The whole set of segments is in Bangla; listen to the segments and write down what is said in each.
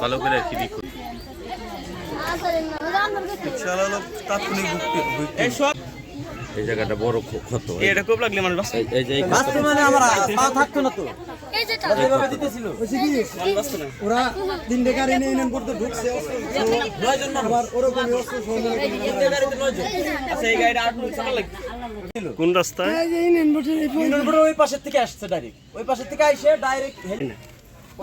ভালো করে আর কি বিক্রি এই জায়গাটা বড় ক্ষত। এটা খুব লাগলে মানুষ বাঁচে এই- যে বাঁচতে মানে আমার পা থাকতো না তো। এই যে যেভাবে দিতেছিল। মানুষ বাঁচতো না ওরা তিন টাকার এনে এনে করতে ঢুকছে। নয়জন মানুষ। আবার ওরকমই অস্ত্র সরঞ্জাম তিনটে গাড়িতে নয়জন। আচ্ছা এই গাড়িটা আট মিনিট সময় লাগবে। কোন রাস্তায়? ইউনিয়ন বোর্ডের ওই পাশের থেকে আসছে ডাইরেক্ট ওই পাশের থেকে আইসে ডাইরেক্ট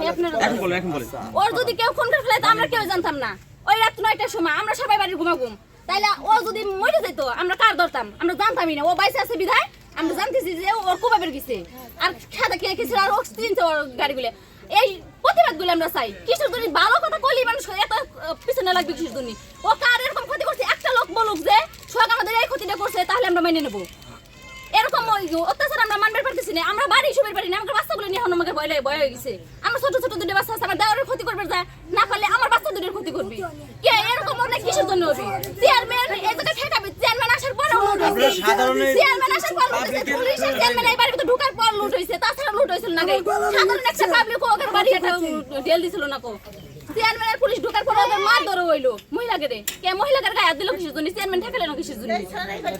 এখন বলো এখন বলো। ওর যদি কেউ খুন করে ফেলে তো আমরা কেউ জানতাম না। ওই রাত নয়টার সময় আমরা সবাই বাড়ির ঘুমাগুম তাইলে ও যদি মরে যেত আমরা কার ধরতাম? আমরা জানতামই না। ও বাইসে আছে বিধায় আমরা জানতেছি যে ওর কুবাবের গেছে। আর খেতে খেয়ে গেছিল আর চিনছে ওর গাড়িগুলো। এই প্রতিবাদগুলো আমরা চাই। কিশোর জন্য ভালো কথা কলি মানুষ এত পিছনে লাগবে কিশোর জন্য ও কার এরকম ক্ষতি করছে? একটা লোক বলুক যে সোহাগ আমাদের এই ক্ষতিটা করছে তাহলে আমরা মেনে নেব। এরকম অত্যাচার আমরা মানবে পারতেছি না। আমরা বাড়ি সুবের বাড়ি না আমাদের বাচ্চাগুলো নিয়ে এখন আমাকে ভয় লাগে ভয় হয়ে গেছে। আমার ছোট ছোট দুটো বাচ্চা আছে আমার দেওয়ারের ক্ষতি করবে যায় না পারলে আমার বাচ্চা দুটোর ক্ষতি করবে। কে এরকম অনেক কিসের জন্য হবে। চেয়ারম্যান এই জায়গায় ঠেকাবে চেয়ারম্যান আসার পর চেয়ারম্যান আসার পর লুট হয়েছে পুলিশের চেয়ারম্যান এই বাড়ির ভিতরে ঢুকার পর লুট হয়েছে তাছাড়া লুট হয়েছিল না সাধারণ একটা পাবলিক ওদের বাড়ি ডেল দিছিল না কো। চেয়ারম্যান আর পুলিশ ঢোকার পর ওদের মার ধরে হইল। মহিলাকে রে কে মহিলাকে গায়ে হাত দিল কিসের জন্য? চেয়ারম্যান ঠেকালে না কিসের জন্য?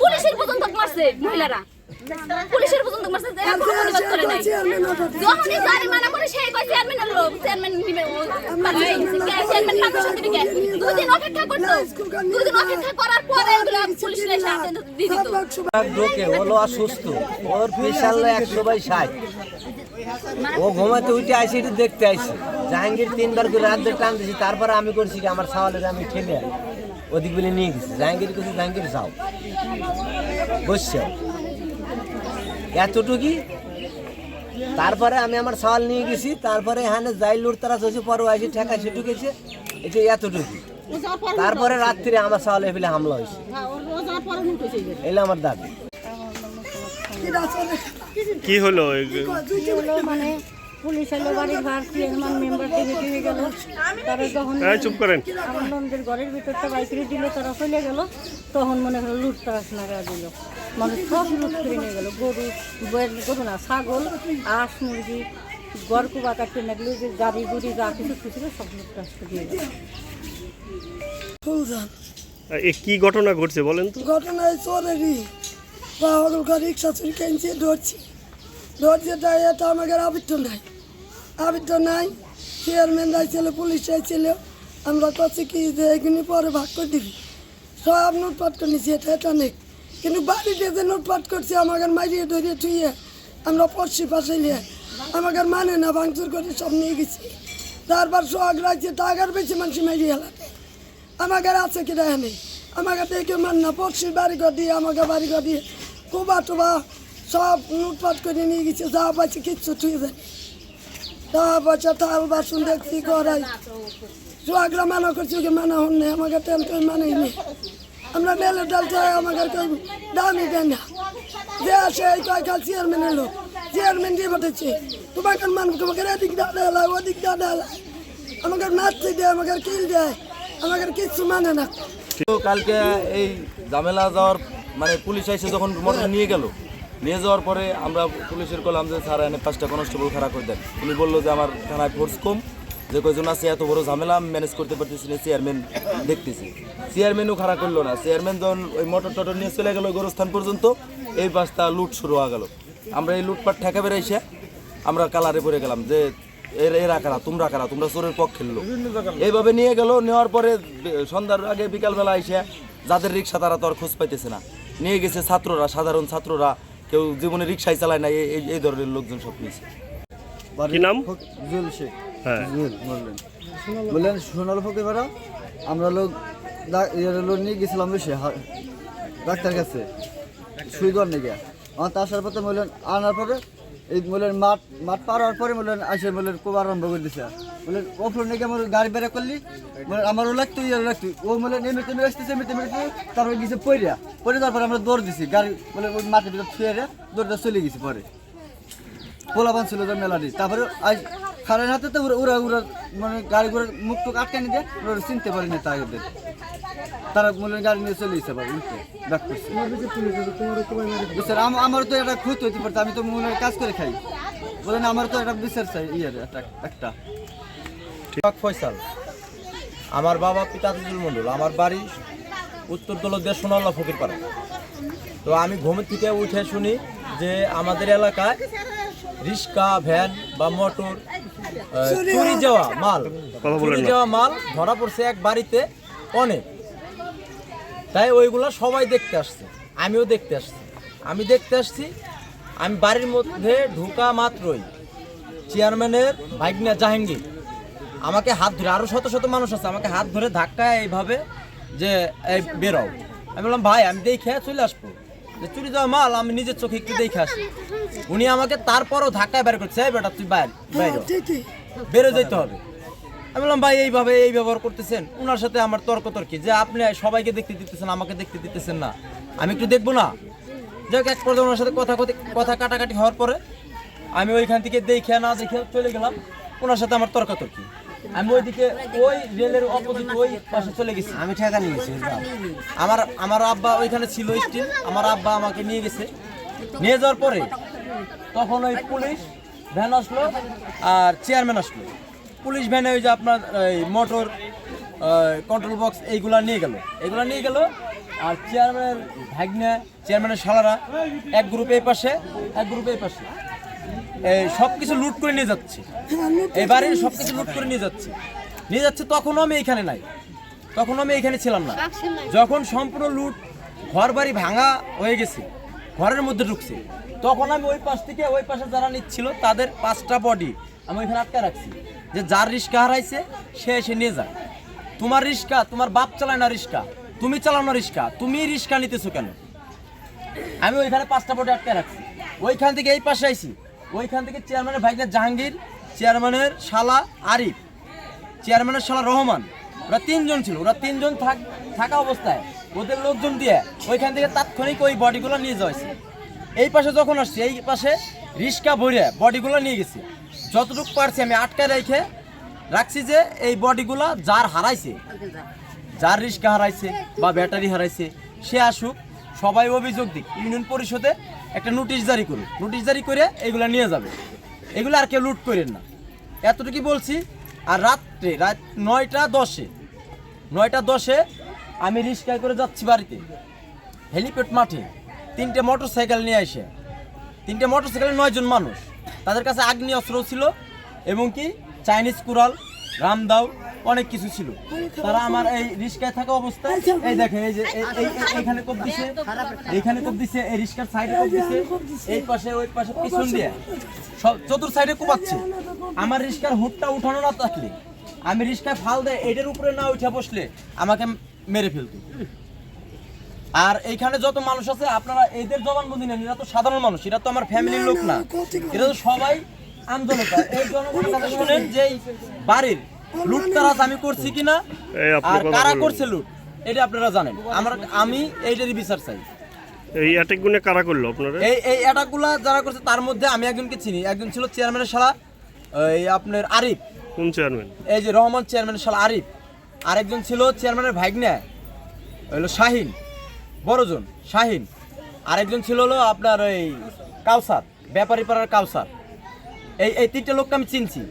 পুলিশের পর্যন্ত মারছে মহিলারা। পুলিশের পর্যন্ত মারছে যে এখনও করে নাই। যখনই গাড়ি মানা করে সেই কয় চেয়ারম্যান হলো চেয়ারম্যান নিবে চেয়ারম্যান পারমিশন দিবে কে? দুদিন অপেক্ষা করতো। দুদিন অপেক্ষা করার পরে এগুলো পুলিশ এসে হাতে দিয়ে দিত। ঢোকে হলো অসুস্থ। ওর প্রেশার একশো বাই ষাট। ও ঘুমাতে উঠে একটু দেখতে আইসি। জাহাঙ্গীর তিনবার করে রাত ধরে টান দিয়েছি তারপরে আমি করছি কি আমার সাওয়ালের আমি ঠেলে ওদিক বলে নিয়ে গেছি। জাহাঙ্গীর কিছু জাহাঙ্গীর যাও। বসছে। এতটুকি তারপরে আমি আমার সওয়াল নিয়ে গেছি তারপরে এখানে যাই লুট তারা চলছে পরে আইসি ঠেকা সে ঢুকেছে যে এতটুকু তারপরে রাত্রিরে আমার সওয়াল এফেলে হামলা হয়েছে। এলে আমার দাদি। কি হলো হলো মানে পুলিশ এলো বাড়ির ভার চেয়ারম্যান মেম্বার থেকে দিয়ে গেল। তারা যখন এই চুপ করেন। আমার নন্দের ঘরের ভিতরটা বাইকরে দিল তারা চলে গেল। তখন মনে হলো লুট তারাস নাগা দিল। মানে সব লুট করে নিয়ে গেল। গরু গরু না ছাগল আঁশ মুরগি গড়কু বাঁকা কিনে গেলো যে গাড়ি গুড়ি যা কিছু ছিল সব লুট তারাস করে দিয়ে গেল। এ কি ঘটনা ঘটছে বলেন তো? ঘটনায় চোরেরই। বাহাদুর করে রিক্সা চুরি কিনছে ধরছি। ধরছে তাই এটা আমাদের আবিত্য নাই। আবিত্য নাই। চেয়ারম্যান ছিল পুলিশ ছিল। আমরা করছি কি যে এগুলি পরে ভাগ করে দিবি। সব নোটপাট করে নিছি, এটা এটা নেই। কিন্তু বাড়িতে যে নোটপাট করছে, আমাকে মারিয়ে ধরিয়ে থুইয়ে, আমরা পড়ছি পাশে নিয়ে আমাদের মানে না, ভাঙচুর করে সব নিয়ে গেছি। তারপর সোহাগ রাখছে টাকার বেশি মানুষ মারিয়ে হেলাতে। আমাকে আছে কি দেখে নেই। আমাকে দেখে মান না পড়শির বাড়ি ঘর দিয়ে, আমাকে বাড়ি ঘর দিয়ে, কুবা টুবা সব লুটপাট করে নিয়ে গেছে, যা পাইছে কিচ্ছু ঠুয়ে যায়। তা পয়সা থাল বাসন দেখছি করাই সোয়াগরা মানা করছি ওকে মানা হন নেই, আমাকে তেল কেউ মানেই নেই। আমরা নেলে ডাল চাই আমাকে কেউ দামি দেন না। যে আসে এই কয় কাল চেয়ারম্যানের লোক চেয়ারম্যান দিয়ে পাঠাচ্ছে তোমাকে মানুষ তোমাকে এদিক দাদা এলায় ওদিক দাদা এলায় আমাকে নাচতে দেয়, আমাকে কিল দেয়, আমাকে কিচ্ছু মানে না। তো কালকে এই ঝামেলা যাওয়ার মানে পুলিশ এসে যখন মোটর নিয়ে গেল নিয়ে যাওয়ার পরে আমরা পুলিশের কলাম যে, স্যার এনে পাঁচটা কনস্টেবল খাড়া করে দেন। উনি বলল যে, আমার থানায় ফোর্স কম। যে কয়জন আছে, এত বড় ঝামেলা ম্যানেজ করতে পারতেছি না চেয়ারম্যান দেখতেছি। চেয়ারম্যানও খারাপ করল না। চেয়ারম্যান যখন ওই মোটর টটর নিয়ে চলে গেল গোরস্থান পর্যন্ত, এই বাসটা লুট শুরু হয়ে গেল। আমরা এই লুটপাট ঠেকা বেড়াইছে। আমরা কালারে পড়ে গেলাম যে, এর, এরা কারা? তোমরা কারা? তোমরা চোরের পক্ষের লোক এইভাবে নিয়ে গেল। নেওয়ার পরে সন্ধ্যার আগে বিকালবেলা এসে যাদের রিক্সা, তারা তো আর খোঁজ পাইতেছে না। নিয়ে গেছে ছাত্ররা, সাধারণ ছাত্ররা। কেউ জীবনে রিক্সায় চালায় না এই- এই- এই ধরনের লোকজন সব নিয়েছে। কি নাম? জুল শেখ। হ্যাঁ। বললেন। বললেন সোনাল ফকিরপাড়া আমরা লোক লোক নিয়ে গেছিলাম বেশি ডাক্তার কাছে। সুই দেওয়ার নিয়ে আমার তা আসার পথে বললেন আনার পরে এই বললেন মাঠ মাঠ পার হওয়ার পরে বললেন আসে বললেন খুব আরম্ভ করে দিছে। বললেন ওপর নাকি আমার গাড়ি বেড়া করলি? বললেন আমারও লাগতো ইয়ে লাগতো। ও বললেন এমনি তেমনি আসতেছে এমনি তেমনি আসতেছে। তারপরে গেছে পইরা। পরে তারপরে আমরা দৌড় দিছি। গাড়ি বলে ওই মাঠের ভিতরে ছুঁয়ে দৌড়টা চলে গেছি পরে। পোলাপান ছিল যে মেলাডি তারপরে আজ খারের হাতে তো ওরা ওরা মানে গাড়ি ঘোড়া মুখ টুক আটকে নিয়ে ওরা চিনতে পারেনি তাদের তারা মনে গাড়ি নিয়ে চলে যেতে পারে বুঝতে ব্যাক করছে। আমার তো এটা ক্ষতি হতে পারতো আমি তো মনে কাজ করে খাই। বলেন আমার তো এটা বিচার চাই ইয়ে একটা একটা। ফয়সাল আমার বাবা পিতা মন্ডল আমার বাড়ি উত্তর দলদের সোনাল্লা ফকির পাড়া। তো আমি ঘুমের থেকে উঠে শুনি যে আমাদের এলাকায় রিক্সা ভ্যান বা মোটর চুরি যাওয়া মাল চুরি যাওয়া মাল ধরা পড়ছে এক বাড়িতে অনেক। তাই ওইগুলো সবাই দেখতে আসছে আমিও দেখতে আসছি। আমি দেখতে আসছি আমি বাড়ির মধ্যে ঢোকা মাত্রই চেয়ারম্যানের ভাগ্না জাহাঙ্গীর। আমাকে হাত ধরে, আরও শত শত মানুষ আছে, আমাকে হাত ধরে ধাক্কায় এইভাবে যে, এই বেরো আমি বললাম, ভাই, আমি দেখে চলে আসব। যে চুরি যাওয়া মাল, আমি নিজের চোখে একটু দেখে আসি। উনি আমাকে তারপরও ধাক্কায় বের করছে বেটা, তুই বাইরে বাইরে বেরো যেতে হবে। আমি বললাম, ভাই, এইভাবে এই ব্যবহার করতেছেন? ওনার সাথে আমার তর্ক তর্কি যে আপনি সবাইকে দেখতে দিতেছেন, আমাকে দেখতে দিতেছেন না। আমি একটু দেখব না? যাই হোক এক পর্যায়ে ওনার সাথে কথা কথা কাটাকাটি হওয়ার পরে আমি ওইখান থেকে দেখে না দেখে চলে গেলাম। ওনার সাথে আমার তর্কাতর্কি। আমি ওইদিকে ওই রেলের অপোজিট ওই পাশে চলে গেছি। আমি ঠেকা নিয়েছি আমার আমার আব্বা ওইখানে ছিল স্টিল আমার আব্বা আমাকে নিয়ে গেছে। নিয়ে যাওয়ার পরে তখন ওই পুলিশ ভ্যান আসলো আর চেয়ারম্যান আসলো। পুলিশ ভ্যানে ওই যে আপনার এই মোটর কন্ট্রোল বক্স এইগুলা নিয়ে গেল। এগুলা নিয়ে গেল। আর চেয়ারম্যানের ভাগ্নে চেয়ারম্যানের শালারা এক গ্রুপ এই পাশে, এক গ্রুপ এই পাশে। সব কিছু লুট করে নিয়ে যাচ্ছে। এই বাড়ির সব কিছু লুট করে নিয়ে যাচ্ছে। নিয়ে যাচ্ছে তখনও আমি এইখানে নাই। তখন আমি এখানে ছিলাম না। যখন সম্পূর্ণ লুট ঘর বাড়ি ভাঙা হয়ে গেছে, ঘরের মধ্যে ঢুকছে, তখন আমি ওই পাশ থেকে ওই পাশে যারা নিচ্ছিল, তাদের পাঁচটা বডি আমি ওইখানে আটকে রাখছি। যে যার রিস্কা হারাইছে, সে এসে নিয়ে যায়। তোমার রিস্কা, তোমার বাপ চালায় না রিস্কা। তুমি চালানো রিস্কা। তুমি রিস্কা নিতেছো কেন? আমি ওইখানে পাঁচটা বডি আটকে রাখছি। ওইখান থেকে এই পাশে আইছি। ওইখান থেকে চেয়ারম্যানের ভাইদের জাহাঙ্গীর চেয়ারম্যানের শালা আরিফ চেয়ারম্যানের শালা রহমান, ওরা তিনজন ছিল। ওরা তিনজন থাক থাকা অবস্থায় ওদের লোকজন দিয়ে ওইখান থেকে তাৎক্ষণিক ওই বডিগুলো নিয়ে যাওয়া এই পাশে যখন আসছি, এই পাশে রিস্কা ভরে বডিগুলো নিয়ে গেছি। যতটুকু পারছি আমি আটকায় রেখে রাখছি যে এই বডিগুলো যার হারাইছে। যার রিস্কা হারাইছে বা ব্যাটারি হারাইছে, সে আসুক, সবাই অভিযোগ দিক। ইউনিয়ন পরিষদে একটা নোটিশ জারি করুক। নোটিশ জারি করে এগুলো নিয়ে যাবে। এগুলো আর কেউ লুট করেন না। এতটুকু বলছি, আর রাত্রে, রাত নয়টা দশে নয়টা দশে আমি রিক্সায় করে যাচ্ছি বাড়িতে। হেলিপ্যাড মাঠে তিনটে মোটর সাইকেল নিয়ে এসে, তিনটে মোটর সাইকেলে নয়জন মানুষ। তাদের কাছে আগ্নেয় অস্ত্র ছিল এবং কি? চাইনিজ কুড়াল রামদাও অনেক কিছু ছিল। তারা আমার এই রিক্সায় থাকা অবস্থায়, এই দেখে এই যে এইখানে কোপ দিছে, এইখানে কোপ দিছে, এই রিক্সার সাইডে কোপ দিছে, এই পাশে, ওই পাশে পিছন দিয়ে। সব চতুর সাইডে কোপাচ্ছে আমার রিক্সার হুটটা উঠানো না থাকলে, আমি রিক্সায় ফাল দেয় এটার উপরে না উঠে বসলে আমাকে মেরে ফেলতো। আর এইখানে যত মানুষ আছে, আপনারা এদের জবানবন্দি নেন, এরা তো সাধারণ মানুষ, এরা তো আমার ফ্যামিলির লোক না। এরা তো সবাই আন্দোলনকার এই জনগণের কথা শুনেন যে এই লুটতারাজ আমি করছি কিনা? আর কারা করছে লুট? এটা আপনারা জানেন। আমার আমি এইটারই বিচার চাই। এই অ্যাটাক গুনে কারা করল আপনারা? এই এই অ্যাটাকগুলা যারা করছে তার মধ্যে আমি একজনকে চিনি। একজন ছিল চেয়ারম্যানের শালা এই আপনার আরিফ। কোন চেয়ারম্যান এই যে রহমান চেয়ারম্যানের শালা আরিফ। আরেকজন ছিল চেয়ারম্যানের ভাগ্নে। হলো শাহিন। বড়জন শাহিন। আরেকজন ছিল হলো আপনার ওই কাউসার ব্যাপারী পাড়ার কাউসার। এই এই তিনটে লোককে আমি চিনছি।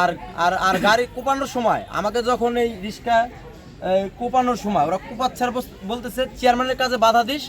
আর আর আর গাড়ি কোপানোর সময়, আমাকে যখন এই রিক্সা কোপানোর সময়, ওরা কোপাচ্ছার বলতেছে চেয়ারম্যানের কাছে বাধা দিস